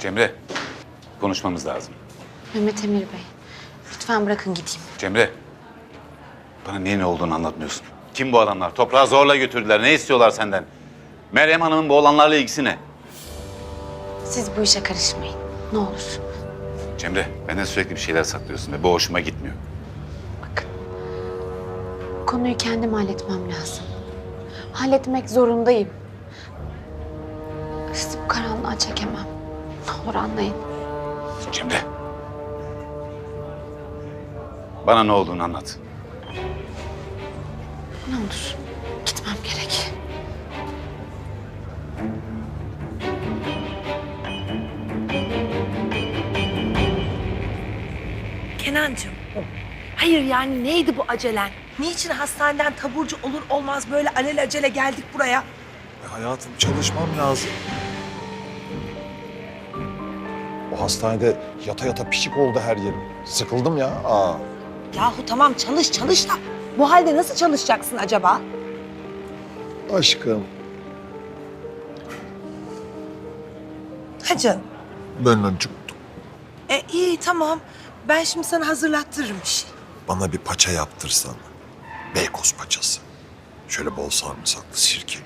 Cemre, konuşmamız lazım. Mehmet Emir Bey, lütfen bırakın gideyim. Cemre, bana niye ne olduğunu anlatmıyorsun. Kim bu adamlar? Toprağı zorla götürdüler. Ne istiyorlar senden? Meryem Hanım'ın bu olanlarla ilgisi ne? Siz bu işe karışmayın. Ne olur. Cemre, benden sürekli bir şeyler saklıyorsun ve bu hoşuma gitmiyor. Bakın. Konuyu kendim halletmem lazım. Halletmek zorundayım. Sizi bu karanlığa çekemem. Ne olur anlayın. Cemre. Bana ne olduğunu anlat. Ne olur. Gitmem gerek. Kenancığım. Hayır yani neydi bu acelen? Niçin hastaneden taburcu olur olmaz böyle alelacele geldik buraya? E, Hayatım çalışmam lazım. Hastanede yata yata pişik oldu her yerim. Sıkıldım ya. Aa. Yahu tamam çalış çalış da bu halde nasıl çalışacaksın acaba? Aşkım. Ha canım. Ben acıktım. E iyi tamam. Ben şimdi sana hazırlattırırım bir şey. Bana bir paça yaptırsan. Beykoz paçası. Şöyle bol sarımsaklı sirkeli.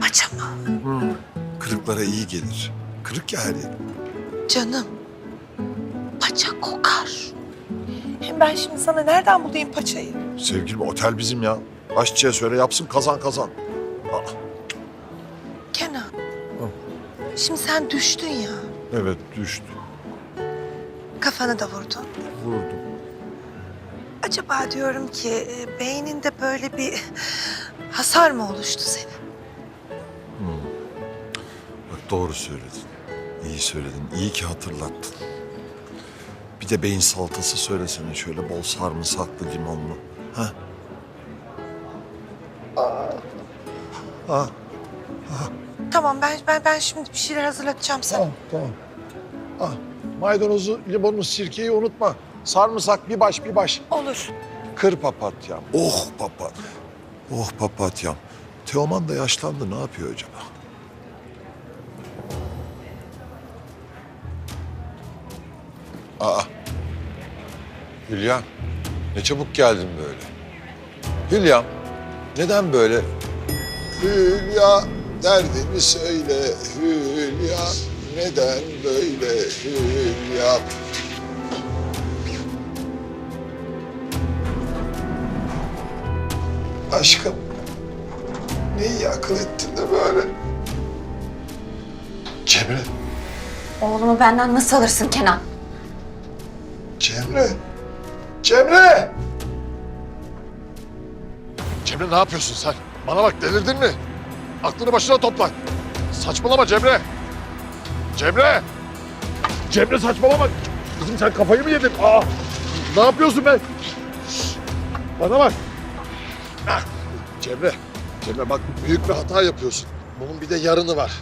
Paça mı? Kırıklara iyi gelir. Kırık ya her yerim. Canım. Paça kokar. Hem ben şimdi sana nereden bulayım paçayı? Sevgilim otel bizim ya. Aşçıya söyle yapsın kazan kazan. Aa, Kenan. Şimdi sen düştün ya. evet düştü. Kafanı da vurdun. Vurdum. Acaba diyorum ki e, beyninde böyle bir hasar mı oluştu senin? Bak doğru söyledin. İyi söyledin. İyi ki hatırlattın. Bir de beyin salatası söylesene şöyle bol sarımsaklı limonlu. Ha? Aa, Tamam ben ben ben şimdi bir şeyler hazırlatacağım sana. tamam tamam. Ah, maydanozu, limonu, sirkeyi unutma. Sarımsak bir baş bir baş. Olur. Kır papatyam. Oh papat. Oh papatyam. Teoman da yaşlandı. Ne yapıyor acaba? Aa. Hülya. Ne çabuk geldin böyle. Hülya. Neden böyle? Hülya derdini söyle Hülya. Neden böyle Hülya? Aşkım. Ne iyi akıl ettin de böyle. Cemre. Oğlumu benden nasıl alırsın Kenan? Cemre. Cemre. Cemre ne yapıyorsun sen? Bana bak delirdin mi? Aklını başına topla. Saçmalama Cemre. Cemre. Cemre saçmalama. Kızım sen kafayı mı yedin? Aa, ne yapıyorsun be? Bana bak. Cemre. Cemre bak büyük bir hata yapıyorsun. Bunun bir de yarını var.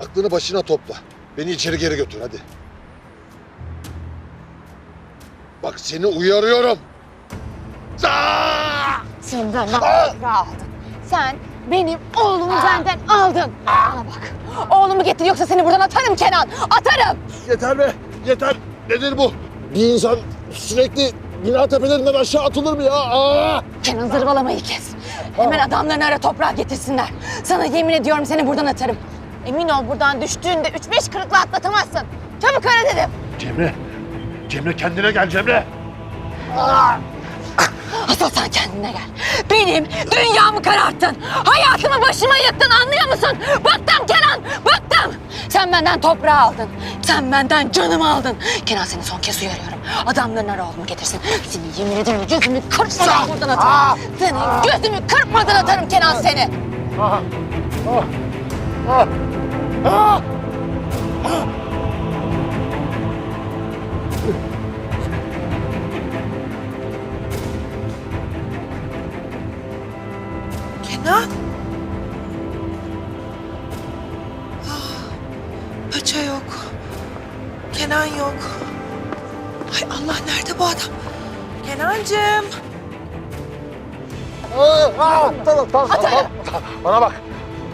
Aklını başına topla. Beni içeri geri götür hadi. Bak seni uyarıyorum. Aa! Sen benden toprağı aldın. Sen benim oğlumu benden aldın. Bana bak. Oğlumu getir yoksa seni buradan atarım Kenan. Atarım. Yeter be, yeter. Nedir bu? Bir insan sürekli bina tepelerinden aşağı atılır mı ya? Aa! Kenan zırvalamayı kes. Hemen adamlarını ara toprağa getirsinler. Sana yemin ediyorum seni buradan atarım. Emin ol buradan düştüğünde üç beş kırıkla atlatamazsın. Çabuk ara dedim. Cemre, Cemre kendine gel Cemre. Asıl sen kendine gel. Benim dünyamı kararttın. Hayatımı başıma yıktın anlıyor musun? Bıktım Kenan, bıktım. Sen benden toprağı aldın. Sen benden canımı aldın. Kenan seni son kez uyarıyorum. Adamların ara oğlumu getirsin. Seni yemin ederim gözümü kırpmadan buradan atarım. Seni gözümü kırpmadan atarım Kenan seni. Kenan. Ah, paça yok. Kenan yok. Hay Allah nerede bu adam? Kenancığım. Aa, tamam, tamam, tamam. Bana bak,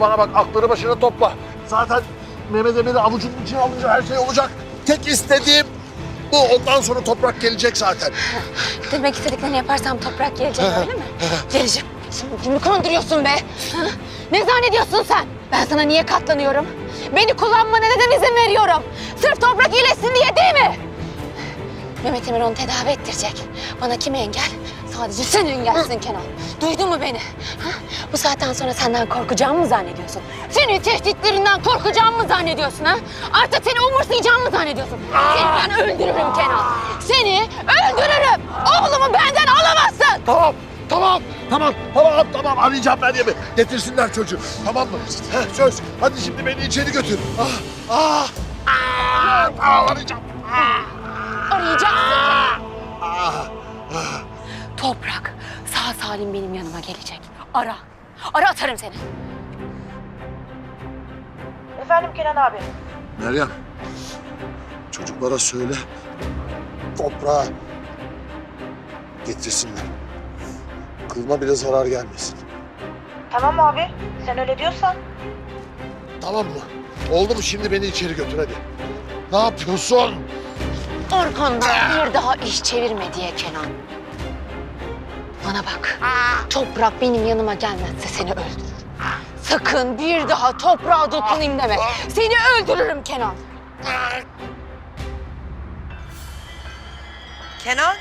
bana bak aklını başına topla. Zaten Mehmet Emel'i avucunun içine alınca her şey olacak. Tek istediğim bu. Ondan sonra toprak gelecek zaten. Demek istediklerini yaparsam toprak gelecek öyle mi? Geleceğim. Şimdi kimi kandırıyorsun be? Ha? Ne zannediyorsun sen? Ben sana niye katlanıyorum? Beni kullanmana neden izin veriyorum? Sırf toprak iyileşsin diye değil mi? Mehmet Emir onu tedavi ettirecek. Bana kim engel? Sadece sen engelsin Kenan. Duydun mu beni? Ha? Bu saatten sonra senden korkacağımı mı zannediyorsun? Senin tehditlerinden korkacağımı mı zannediyorsun ha? Artık seni umursayacağımı mı zannediyorsun? Seni ben öldürürüm Kenan. Seni öldürürüm. Oğlumu benden alamazsın. Tamam, tamam, tamam, tamam, tamam. Arayacağım ben yemin. Getirsinler çocuğu. Tamam mı? Heh, söz. Hadi şimdi beni içeri götür. Ah, ah, ah, ah, arayacağım. Arayacaksın. Toprak sağ salim benim yanıma gelecek. Ara. Ara atarım seni. Efendim Kenan abi. Meryem, çocuklara söyle. Toprağa getirsinler. Kılına bile zarar gelmesin. Tamam abi. Sen öyle diyorsan. Tamam mı? Oldu mu? Şimdi beni içeri götür hadi. Ne yapıyorsun? Arkandan bir daha iş çevirme diye Kenan. Bana bak. Toprak benim yanıma gelmezse seni öldürürüm. Sakın bir daha toprağa dokunayım deme. Seni öldürürüm Kenan. Kenan.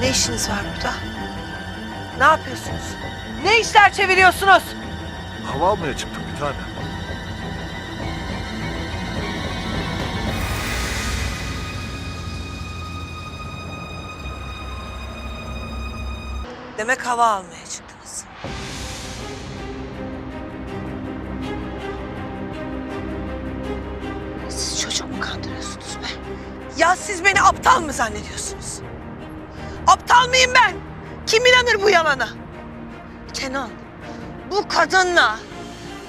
Ne işiniz var burada? Ne yapıyorsunuz? Ne işler çeviriyorsunuz? Hava almaya çıktık bir tane. Demek hava almaya çıktınız. Siz çocuk mu kandırıyorsunuz be? Ya siz beni aptal mı zannediyorsunuz? Aptal mıyım ben? Kim inanır bu yalana? Kenan, bu kadınla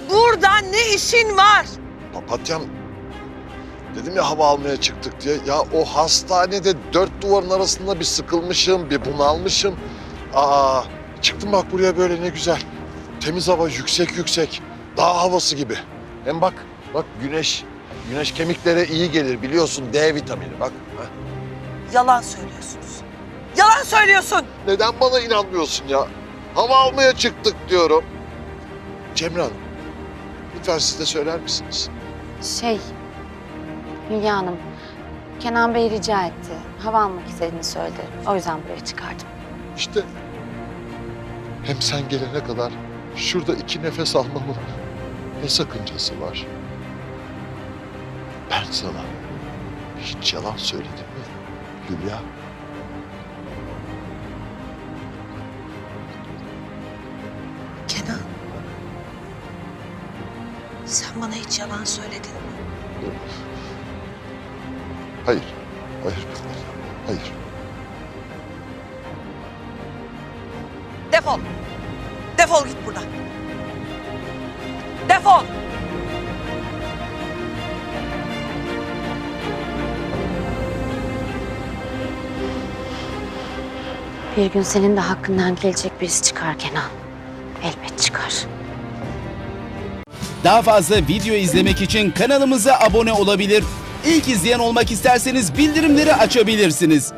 burada ne işin var? Papatyam dedim ya hava almaya çıktık diye. Ya o hastanede dört duvarın arasında bir sıkılmışım, bir bunalmışım. Aa çıktım bak buraya böyle ne güzel. Temiz hava yüksek yüksek. Dağ havası gibi. Hem bak bak güneş. Güneş kemiklere iyi gelir biliyorsun D vitamini bak. ha. Yalan söylüyorsunuz. Yalan söylüyorsun. Neden bana inanmıyorsun ya? Hava almaya çıktık diyorum. Cemre Hanım, lütfen siz de söyler misiniz? Şey, Hülya Hanım, Kenan Bey rica etti. Hava almak istediğini söyledi. O yüzden buraya çıkardım. İşte hem sen gelene kadar şurada iki nefes almamın ne sakıncası var? Ben sana hiç yalan söyledim mi Hülya? Kenan. Sen bana hiç yalan söyledin mi? Hayır, hayır, hayır. Defol. Defol git buradan. Defol. Bir gün senin de hakkından gelecek birisi çıkar Kenan. Elbet çıkar. Daha fazla video izlemek için kanalımıza abone olabilir. İlk izleyen olmak isterseniz bildirimleri açabilirsiniz.